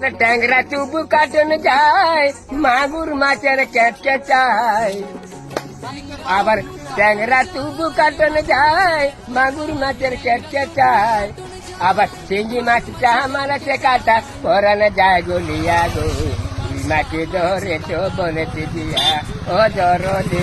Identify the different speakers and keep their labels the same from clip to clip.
Speaker 1: ট্যাংরা চুবু কাটন যায় মাগুর মাছের কেটকে চায় আবার ট্যাংরা তুবু কাটন যায় মাগুর মাছের কেটকে চায় আবার চিংড়ি মাছটা মারাতে কাটা পরানো যায় গলিয়া গো মাটি ধরেছ বলেছি দিয়া ও দরদে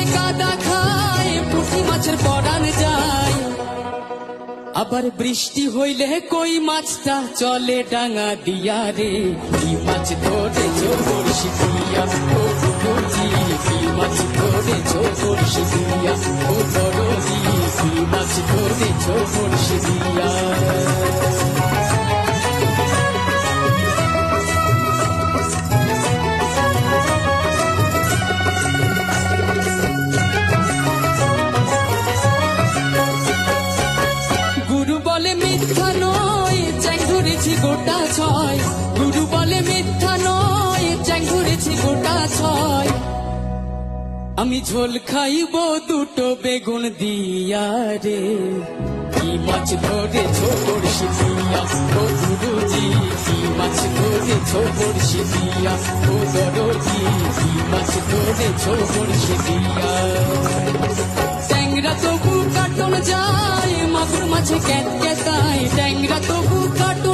Speaker 2: মাছে কাদা খায় পুঁটি মাছের যায়। আবার বৃষ্টি হইলে কই মাছটা চলে ডাঙা দিয়া রে? কি মাছ ধরে বড়শি দিয়া? ও গুরুজি কি মাছ ধরে বড়শি দিয়া? ও কি মাছ ধরে বড়শি দিয়া? গোটা ছয়। গুরু বলে মিথ্যা নয়, চ্যাং ধরেছি গোটা ছয়। আমি ঝোল খাইব দুটো বেগুন দিয়া রে। কি মাছ ধরে ও গুরুজি, কি মাছ ধরে ও দরজি কি মাছ ধরে ট্যাংরা তবু কাটন যায়, মাগুর মাছে ক্যাট কেতায় ট্যাংরা তবু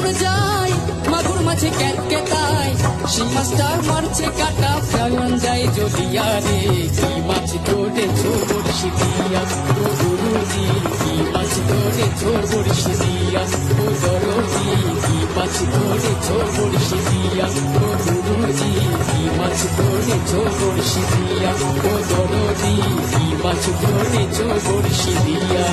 Speaker 2: কাটন যায় মাগুর মাছে ক্যাট কেতায় সেই মাছটার মারছে কাটা, ফেলন যায় যদিয়া রে কি মাছ ধরে ছোবর শিদিয়া ও গুরুজি, কি মাছ ধরে ছোবর শিদিয়া ও দরজি, কি মাছ ধরে ছোবর শিদিয়া ও গুরুজি, কি মাছ ধরে ছোবর শিদিয়া ও দরজি, কি মাছ ধরে ছোবর শিদিয়া